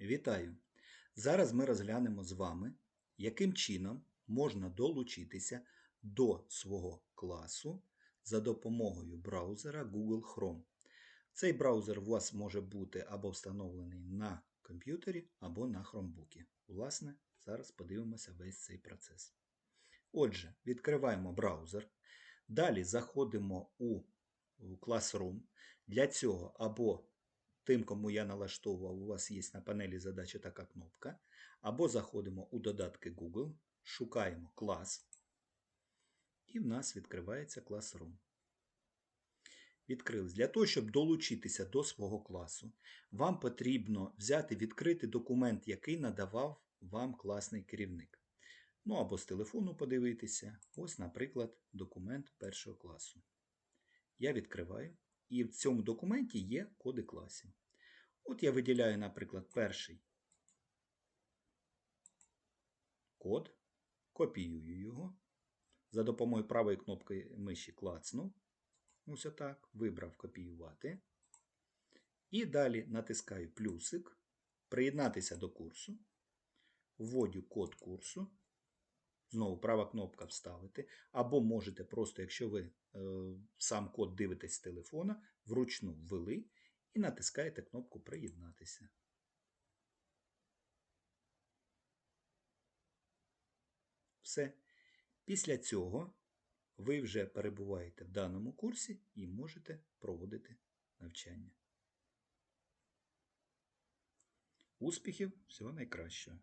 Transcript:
Вітаю! Зараз ми розглянемо з вами, яким чином можна долучитися до свого класу за допомогою браузера Google Chrome. Цей браузер у вас може бути або встановлений на комп'ютері, або на Chromebook. Власне, зараз подивимося весь цей процес. Отже, відкриваємо браузер. Далі заходимо у Classroom. Для цього або тим, кому я налаштовував, у вас є на панелі задачі така кнопка. Або заходимо у додатки Google, шукаємо клас, і в нас відкривається Classroom. Відкрились. Для того, щоб долучитися до свого класу, вам потрібно взяти відкрити документ, який надавав вам класний керівник. Ну або з телефону подивитися. Ось, наприклад, документ першого класу. Я відкриваю, і в цьому документі є коди класів. От я виділяю, наприклад, перший код, копіюю його. За допомогою правої кнопки миші клацнув. Ось отак, вибрав копіювати. І далі натискаю плюсик, приєднатися до курсу, вводю код курсу. Знову права кнопка вставити. Або можете просто, якщо ви е, сам код дивитесь з телефона, вручну ввели і натискаєте кнопку Приєднатися. Все. Після цього ви вже перебуваєте в даному курсі і можете проводити навчання. Успіхів! Всього найкращого!